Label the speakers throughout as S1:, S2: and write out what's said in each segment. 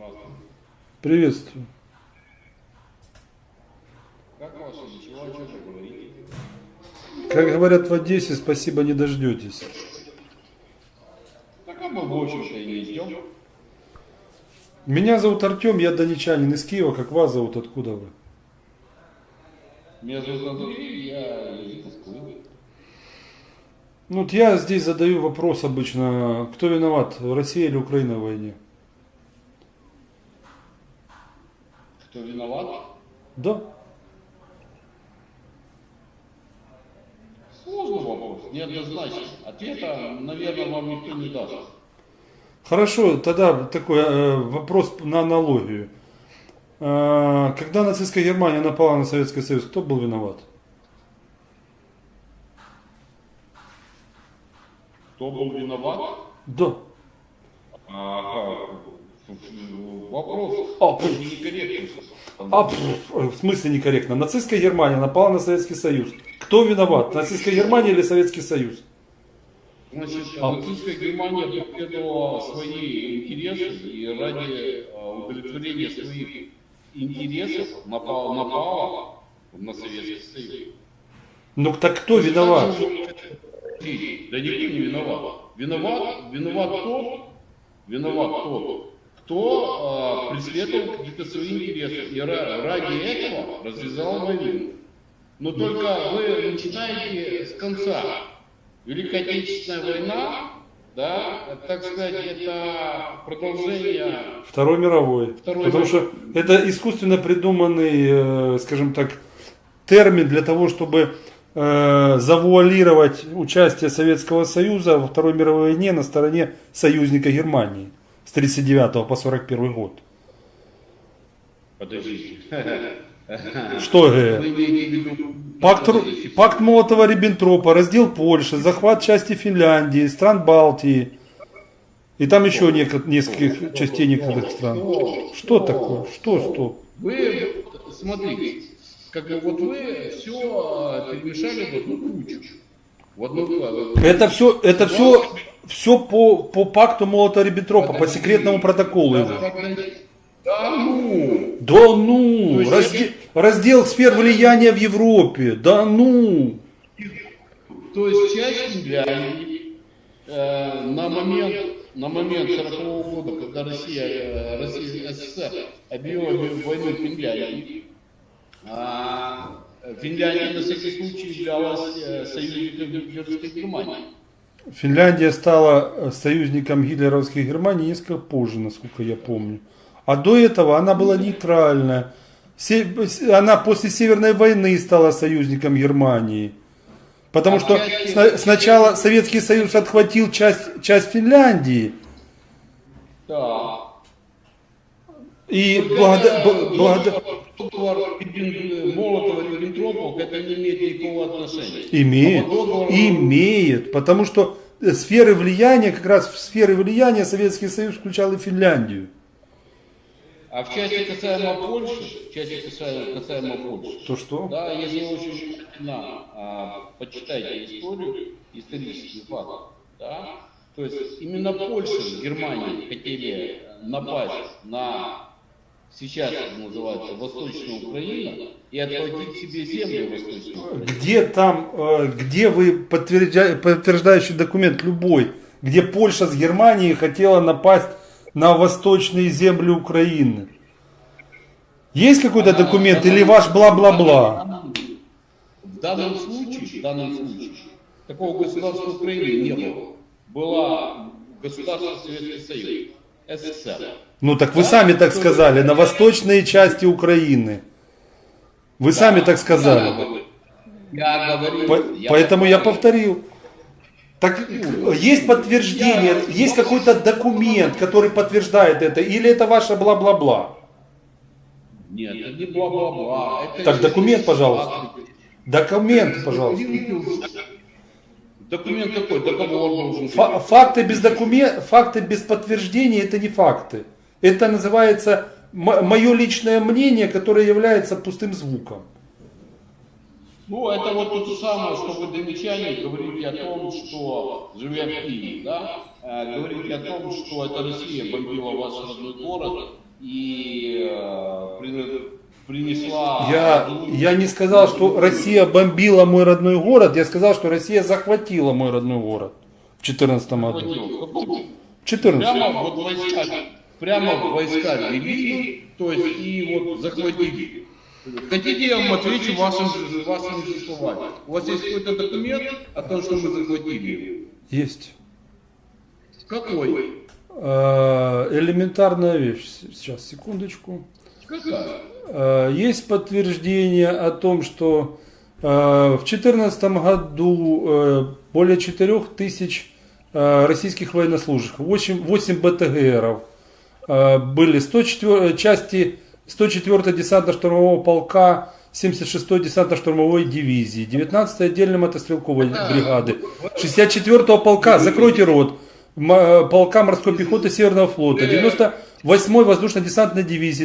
S1: Здравствуйте.
S2: Приветствую.
S1: Как ваше ничего, о чем вы говорите?
S2: Как говорят в Одессе, спасибо не дождетесь.
S1: Так а мы, в общем-то, и не ждем.
S2: Меня зовут Артем, я донечанин из Киева. Как вас зовут? Откуда вы?
S1: Меня зовут Андрей, я из Москвы.
S2: Ну вот я здесь задаю вопрос обычно, кто виноват, Россия или Украина в войне?
S1: Кто виноват?
S2: Да.
S1: Сложный вопрос, неоднозначный. Ответа, наверное, вам никто не даст.
S2: Хорошо, тогда такой э, вопрос на аналогию. Э, когда нацистская Германия напала на Советский Союз, кто был виноват?
S1: Кто был виноват?
S2: Да.
S1: Вопрос
S2: А, пф.
S1: некорректный.
S2: А, в смысле некорректно? Нацистская Германия напала на Советский Союз. Кто виноват? Нацистская Германия или Советский Союз?
S1: Значит,
S2: А.
S1: нацистская Германия преследовала свои интересы и ради э, удовлетворения своих интересов напала, напала на Советский Союз.
S2: Ну так кто виноват?
S1: Да никто не виноват. Виноват, виноват тот, виноват тот, кто э, преследовал какие-то свои интересы и ра- ради этого развязал войну. Но только вы начинаете с конца. Великая Отечественная война, да, так сказать, это продолжение
S2: Второй мировой.
S1: Второй
S2: Потому
S1: мировой.
S2: что это искусственно придуманный, э, скажем так, термин для того, чтобы э, завуалировать участие Советского Союза во Второй мировой войне на стороне союзника Германии с 39 по 41 год.
S1: Подождите.
S2: Что
S1: виду...
S2: Пакт, пакт Молотова-Риббентропа, раздел Польши, захват части Финляндии, стран Балтии. И там еще неко- нескольких частей некоторых стран. Что такое? Что стоп?
S1: Вы, смотрите, как бы вот вы все перемешали в одну кучу. В одну
S2: Это все, это все, все по, по пакту Молотова-Риббентропа, по секретному протоколу. его.
S1: Да ну!
S2: Да ну,
S1: есть
S2: разде- раздел сфер влияния в Европе. Да ну.
S1: То есть часть Финляндии э, на момент на момент 40 года, когда Россия, э, Россия СССР объявила войну Финляндии, а Финляндия на всякий случай являлась э, союзником Германии.
S2: Финляндия стала э, союзником гитлеровской Германии несколько позже, насколько я помню. А до этого она была нейтральная. Она после Северной войны стала союзником Германии. Потому
S1: А
S2: что сна- сначала Советский Союз отхватил часть, часть Финляндии.
S1: Да.
S2: И благода- благода-
S1: Молотова Риббентропа к этому не имеет никакого отношения.
S2: Имеет,
S1: А договор-
S2: имеет, потому что э, сферы влияния, как раз в сферы влияния Советский Союз включал и Финляндию.
S1: А в части касаемо Польши, в части касаемо, касаемо Польши,
S2: То что?
S1: да, если очень внимательно а, почитайте историю, исторический факт, да, то есть именно Польша с Германией хотели напасть на сейчас называется Восточную Украину и отхватить себе земли Восточной Украины.
S2: Где там, э, где вы подтвержда- подтверждающий документ любой, где Польша с Германией хотела напасть на восточные земли Украины? Есть какой-то документ или ваш бла-бла-бла?
S1: В данном случае, в данном случае, такого государства Украины не было. Была государство Советский Союз, СССР.
S2: Ну так вы сами так сказали, на восточные части Украины. Вы сами так сказали.
S1: Я говорю,
S2: По- Поэтому я повторил. Так есть подтверждение, есть какой-то документ, который подтверждает это, или это ваше бла-бла-бла?
S1: Нет, это не бла-бла-бла. это
S2: Так, документ, пожалуйста. Документ, пожалуйста.
S1: Документ какой? Договор.
S2: Фа- Факты без документа, факты без подтверждения это не факты. Это называется мое личное мнение, которое является пустым звуком.
S1: Ну, это вот то же самое, что вы, донечане, говорите о том, что, живя в Киеве, да, э, говорите о том, что это Россия бомбила ваш родной город и э, принесла...
S2: Я, я не сказал, что Россия бомбила мой родной город, я сказал, что Россия захватила мой родной город в 2014 году.
S1: Захватила.
S2: В 14
S1: Прямо вот войска, прямо в войска ввели, то есть и вот захватили. Хотите, я вам отвечу вашим, вашим словами. У вас есть какой-то документ о том, что мы захватили?
S2: Есть.
S1: Какой?
S2: Э, Элементарная вещь. Сейчас, секундочку.
S1: Какая?
S2: Э, Есть подтверждение о том, что э, в 2014 году э, более 4 тысяч российских военнослужащих, 8, 8 БТГРов были. 104, части 104 десантно-штурмового полка 76-й десантно-штурмовой дивизии, 19-й отдельной мотострелковой бригады, 64-го полка, закройте рот, полка морской пехоты Северного флота, 98-й воздушно-десантной дивизии,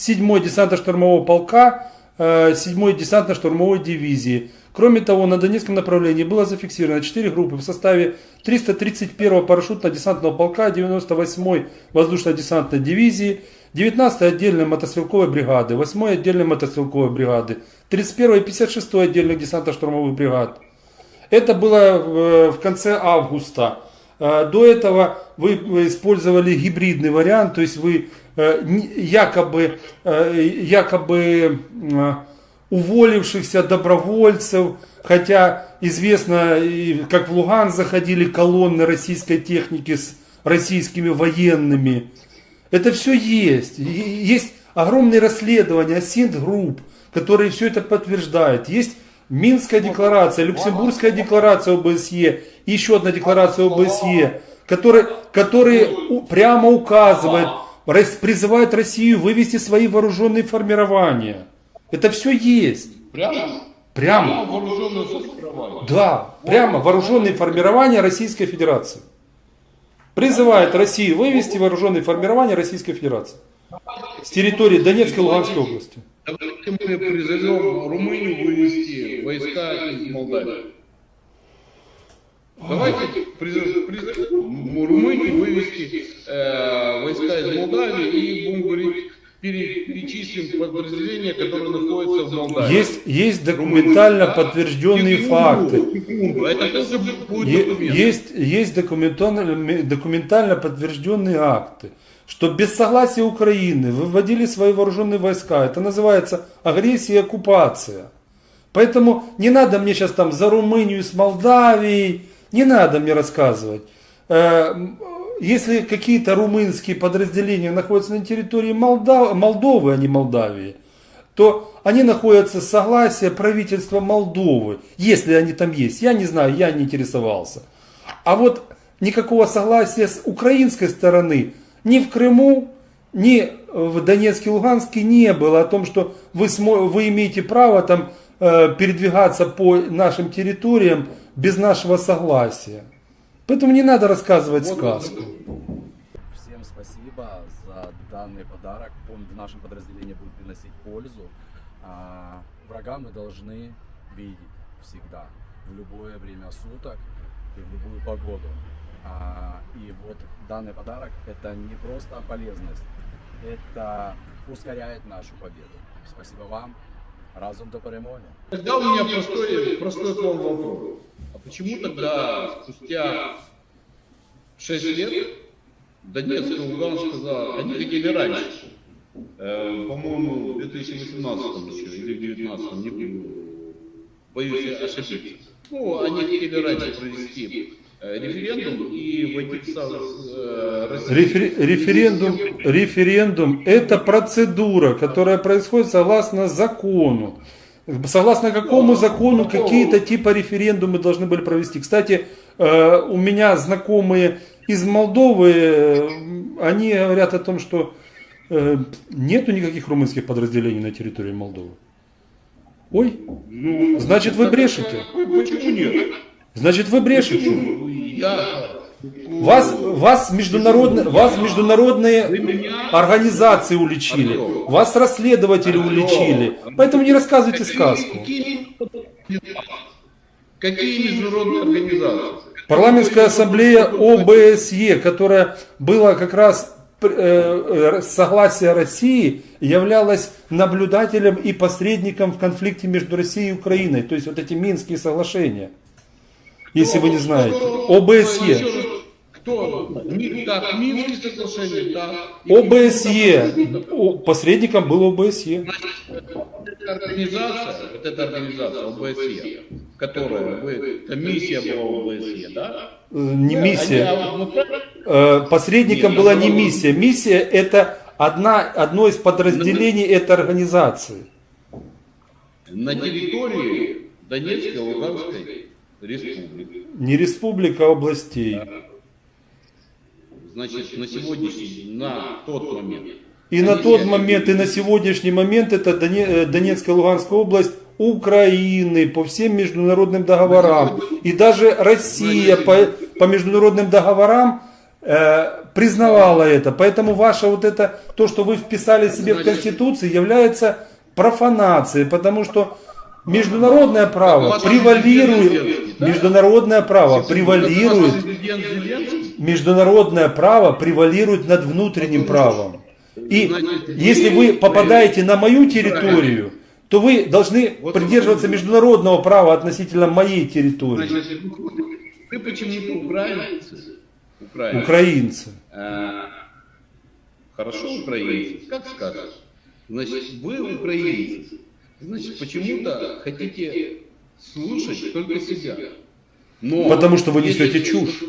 S2: 247-й десантно-штурмового полка, э, 7-й десантно-штурмовой дивизии. Кроме того, на Донецком направлении было зафиксировано 4 группы в составе 331-го парашютно-десантного полка, 98-й воздушно-десантной дивизии, 19-й отдельной мотострелковой бригады, 8-й отдельной мотострелковой бригады, 31-й и 56-й отдельных десантно-штурмовых бригад. Это было э, в конце августа. Э, До этого вы использовали гибридный вариант, то есть вы э, якобы, э, якобы э, уволившихся добровольцев, хотя известно, как в Луган заходили колонны российской техники с российскими военными. Это все есть. Есть огромные расследования, Синт-групп, которые все это подтверждают. Есть Минская декларация, Люксембургская декларация ОБСЕ, еще одна декларация ОБСЕ, которые, которые прямо указывают, рас- призывают Россию вывести свои вооруженные формирования. Это все есть.
S1: Прямо?
S2: Прямо.
S1: вооруженное сострадание.
S2: Да, прямо вооруженные формирования Российской Федерации. Призывает Россию вывести вооруженные формирования Российской Федерации с территории Донецкой и Луганской области.
S1: Давайте мы призовем Румынию вывести войска из Молдавии. Давайте приз- призовем Румынию вывести э, войска из Молдавии и будем говорить, пере- перечислим подразделения, которые находятся в Молдавии.
S2: Есть, есть документально
S1: Да?
S2: подтвержденные
S1: Секунду,
S2: факты.
S1: Это тоже будет
S2: Е-. Есть, есть документально, документально подтвержденные акты, что без согласия Украины выводили свои вооруженные войска. Это называется агрессия и оккупация. Поэтому не надо мне сейчас там за Румынию с Молдавией, не надо мне рассказывать. Э, Если какие-то румынские подразделения находятся на территории Молдовы, а не Молдавии, то они находятся с согласия правительства Молдовы, если они там есть. Я не знаю, я не интересовался. А вот никакого согласия с украинской стороны ни в Крыму, ни в Донецке Луганске не было о том, что вы, вы имеете право там э, передвигаться по нашим территориям без нашего согласия. Поэтому не надо рассказывать
S1: Вот
S2: сказку.
S3: Всем спасибо за данный подарок. Он в нашем подразделении будет приносить пользу. А, врага мы должны видеть всегда, в любое время суток и в любую погоду. А, и вот данный подарок это не просто полезность, это ускоряет нашу победу. Спасибо вам. Разум до перемоги.
S1: Тогда у меня простой, простой к вам вопрос. Почему тогда спустя 6 лет Донецк и Луганск сказали, они хотели раньше, э, по-моему, в 2018 еще или в 2019, не помню, боюсь ошибиться. Ну, они хотели раньше провести э, референдум и войти в состав э, России.
S2: Рефер- референдум, референдум – это процедура, которая происходит согласно закону. Согласно какому закону какие-то типа референдумы должны были провести. Кстати, э, у меня знакомые из Молдовы, э, они говорят о том, что э, нету никаких румынских подразделений на территории Молдовы. Ой,
S1: Ну,
S2: значит вы брешете.
S1: Почему нет?
S2: Значит вы брешете.
S1: Я,
S2: Вас, вас, международные, вас международные организации уличили, вас расследователи уличили. Поэтому не рассказывайте сказку.
S1: Какие, международные организации?
S2: Парламентская ассамблея ОБСЕ, которая была как раз э, э, согласия России, являлась наблюдателем и посредником в конфликте между Россией и Украиной. То есть вот эти Минские соглашения. Если вы не знаете. ОБСЕ.
S1: Кто? Так, Минские соглашения, да.
S2: ОБСЕ. Посредником был ОБСЕ.
S1: Эта организация, вот эта организация ОБСЕ, которая, вы, это миссия была ОБСЕ, да?
S2: Э, Не миссия.
S1: а ну,
S2: Э, Посредником была не миссия. Миссия это одна, одно из подразделений этой организации.
S1: на территории Донецкой, Луганской республики.
S2: Не республика, а областей.
S1: Значит, на сегодняшний, на тот момент.
S2: И на тот момент, и на сегодняшний момент это Доне- э, Донецкая, Луганская область Украины по всем международным договорам. И даже Россия по, по международным договорам э, признавала это. Поэтому ваше вот это, то, что вы вписали себе в Конституцию, является профанацией. Потому что международное право превалирует, международное право превалирует? Международное право превалирует над внутренним правом. И если вы попадаете на мою территорию, то вы должны придерживаться международного права относительно моей территории.
S1: Вы почему-то украинцы. Украинцы.
S2: Украинцы.
S1: Э, Хорошо, украинцы, как скажешь. Значит, вы украинцы. Значит, почему-то хотите слушать только себя. Но
S2: Потому что вы несете чушь.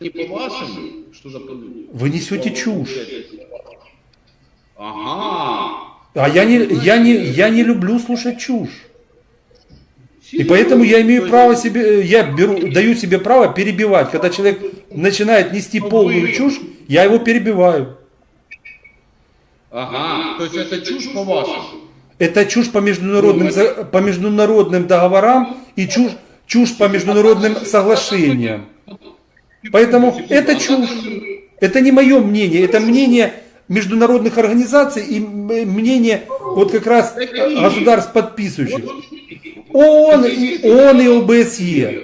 S1: Не по-вашему, что за...
S2: Вы несете чушь.
S1: Ага.
S2: А я не, я не, я не люблю слушать чушь. И поэтому я имею право себе, я беру, даю себе право перебивать. Когда человек начинает нести полную чушь, я его перебиваю.
S1: Ага, то есть это чушь по-вашему.
S2: Это чушь по международным, по международным договорам и чушь, чушь по международным соглашениям. Поэтому это чушь. Это не мое мнение, это мнение международных организаций и мнение вот как раз государств подписывающих. ООН, и- ООН и ОБСЕ.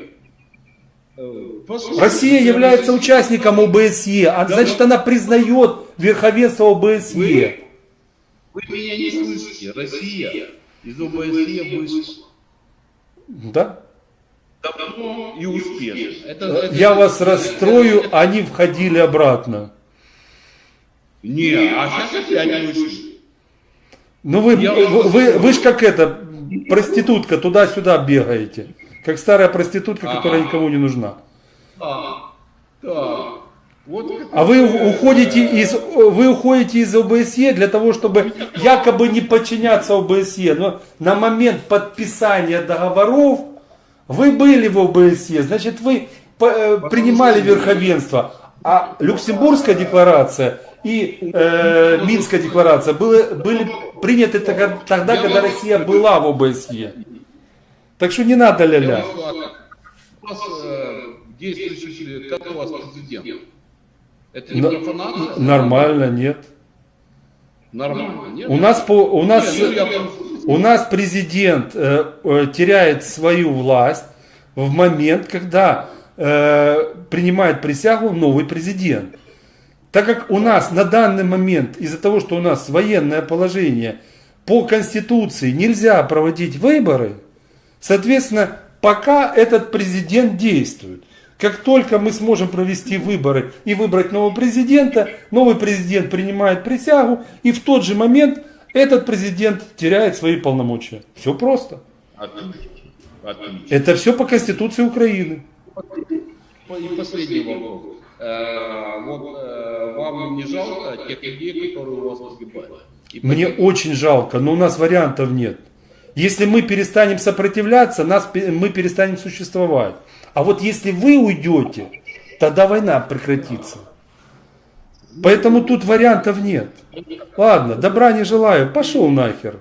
S2: Россия является участником ОБСЕ, а значит она признает верховенство ОБСЕ.
S1: Вы меня не слышите. Россия из ОБСЕ вышла.
S2: Да?
S1: Давно и успешно. Это, это-
S2: Я вас расстрою, они входили обратно.
S1: Не, а сейчас опять вышли.
S2: Ну вы,
S1: Я-
S2: вы, вы, вы ж как это, проститутка, туда-сюда бегаете. Как старая проститутка, которая
S1: Ага.
S2: никому не нужна.
S1: Да, да. Вот
S2: А вы уходите из, вы уходите из ОБСЕ для того, чтобы якобы не подчиняться ОБСЕ. Но на момент подписания договоров вы были в ОБСЕ, значит вы э, принимали верховенство. А Люксембургская декларация и э, Минская декларация были, были приняты тогда, тогда, когда Россия была в ОБСЕ. Так что не надо ля-ля.
S1: У вас э, действующий, как у вас президент? Это не
S2: На-
S1: профанация?
S2: Нормально, нет.
S1: Нормально, нет?
S2: У нас по, у нас
S1: Не, ну, я-
S2: у нас президент э, э, теряет свою власть в момент, когда э, принимает присягу новый президент. Так как у нас на данный момент из-за того, что у нас военное положение по конституции нельзя проводить выборы, соответственно, пока этот президент действует. Как только мы сможем провести выборы и выбрать нового президента, новый президент принимает присягу, и в тот же момент этот президент теряет свои полномочия. Все просто.
S1: Отлично. Отлично.
S2: Это все по Конституции Украины.
S1: И последний вопрос. Э, Вот э, вам не жалко тех людей, которые у вас погибают?
S2: Мне очень жалко, но у нас вариантов нет. Если мы перестанем сопротивляться, нас, мы перестанем существовать. А вот если вы уйдете, тогда война прекратится. Поэтому тут вариантов нет. Ладно, добра не желаю, пошел нахер.